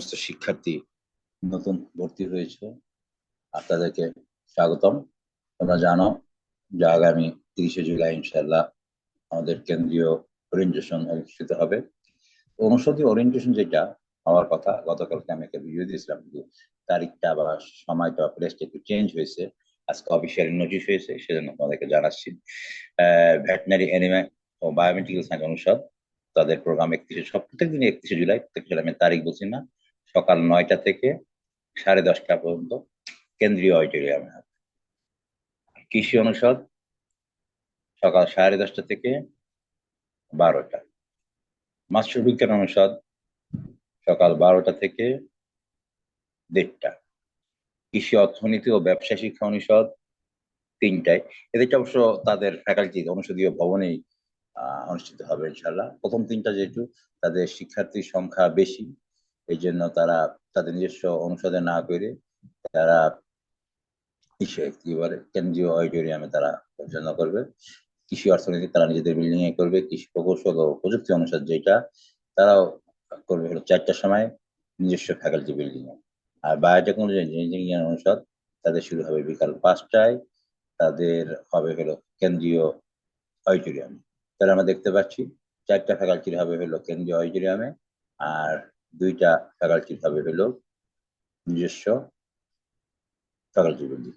সমস্ত শিক্ষার্থী নতুন ভর্তি হয়েছে আর তাদেরকে স্বাগতম। তোমরা জানো যে আগামী তিরিশে জুলাই ইনশাল্লাহ আমাদের কেন্দ্রীয় ওরিয়েন্টেশন অনুষ্ঠিত হবে। অনুষদীয় ওরিয়েন্টেশন যেটা হওয়ার কথা, গতকালকে আমি একটা ভিডিও দিয়েছিলাম কিন্তু তারিখটা বা সময়টা প্লেসটা একটু চেঞ্জ হয়েছে। আজকে অফিসিয়াল নোটিশ হয়েছে, সেজন্য তোমাদেরকে জানাচ্ছি। ভেটেনারি অ্যানিমে ও বায়োমেডিক্যাল সায়েন্স অনুষদ, তাদের প্রোগ্রাম একত্রিশে, সব প্রত্যেক দিন একত্রিশে জুলাই প্রত্যেক জুলাই আমি তারিখ বলছি না। সকাল নয়টা থেকে সাড়ে দশটা পর্যন্ত কেন্দ্রীয় অডিটোরিয়ামে হবে। কৃষি অনুষদ সকাল সাড়ে দশটা থেকে বারোটা। মাস্টার বিজ্ঞান অনুষদ সকাল বারোটা থেকে দেড়টা। কৃষি অর্থনীতি ও ব্যবসা শিক্ষা অনুষদ তিনটায়। এদেরটা অবশ্য তাদের ফ্যাকাল্টি অনুষদীয় ভবনেই অনুষ্ঠিত হবে ইনশাল্লাহ প্রথম তিনটা যেহেতু, তাদের শিক্ষার্থীর সংখ্যা বেশি। এই জন্য তারা তাদের নিজস্ব অনুষদে না করে তারা কি বলে, কেন্দ্রীয় অডিটোরিয়ামে তারা পরিচালনা করবে। কৃষি অর্থনীতি তারা নিজেদের বিল্ডিং এ করবে, কৃষি প্রকৌশল ও প্রযুক্তি অনুষদ যেটা তারাও করবে হলো চারটার সময় নিজস্ব ফ্যাকাল্টি বিল্ডিং এ। আর বায়োটেকনোলজি ইঞ্জিনিয়ারিং অনুষদ তাদের শুরু হবে বিকাল পাঁচটায়, তাদের হবে হলো কেন্দ্রীয় অডিটোরিয়ামে। তাহলে আমরা দেখতে পাচ্ছি, চারটা ফ্যাকাল্টির হবে হলো কেন্দ্রীয় অডিটোরিয়ামে আর দুইটা ফ্যাকাল্টির হবে হলো নিজস্ব ফ্যাকাল্টি বিল্ডিং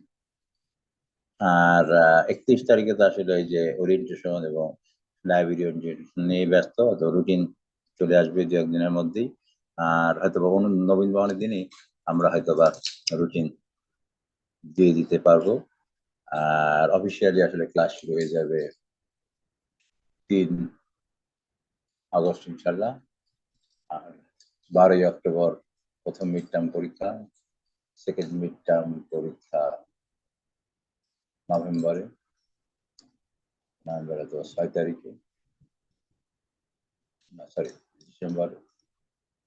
আর একত্রিশ তারিখে তো আসলে এই যে ওরিয়েন্টেশন এবং লাইব্রেরি ওরিয়েন্টেশন নিয়ে ব্যস্ত তো রুটিন চলে আসবে দু একদিনের মধ্যেই। আর হয়তো বা নবীন ভবনের দিনই আমরা হয়তো বা রুটিন দিয়ে দিতে পারব। আর অফিসিয়ালি আসলে ক্লাস শুরু হয়ে যাবে তিন আগস্ট ইনশাল্লাহ আর বারোই অক্টোবর প্রথম মিড টার্ম পরীক্ষা সেকেন্ড মিড টার্ম পরীক্ষা নভেম্বরে নভেম্বরে তো ছয় তারিখে, না সরি ডিসেম্বর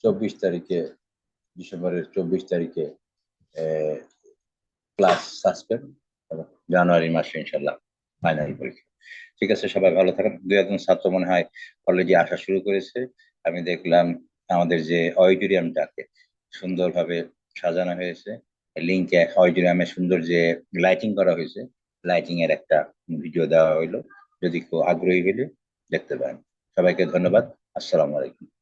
চব্বিশ তারিখে, ডিসেম্বরের চব্বিশ তারিখে ক্লাস সাসপেন্ড জানুয়ারি মাসে ইনশাল্লাহ ফাইনাল পরীক্ষা। ঠিক আছে, সবাই ভালো থাকেন। দু একজন ছাত্র মনে হয় কলেজে আসা শুরু করেছে। আমি দেখলাম আমাদের যে অডিটোরিয়ামটাকে সুন্দরভাবে সাজানো হয়েছে। লিঙ্কে অডিটোরিয়ামে সুন্দর যে লাইটিং করা হয়েছে লাইটিং এর একটা ভিডিও দেওয়া হইল। যদি কেউ আগ্রহী হলে দেখতে পারেন। সবাইকে ধন্যবাদ। আসসালামু আলাইকুম।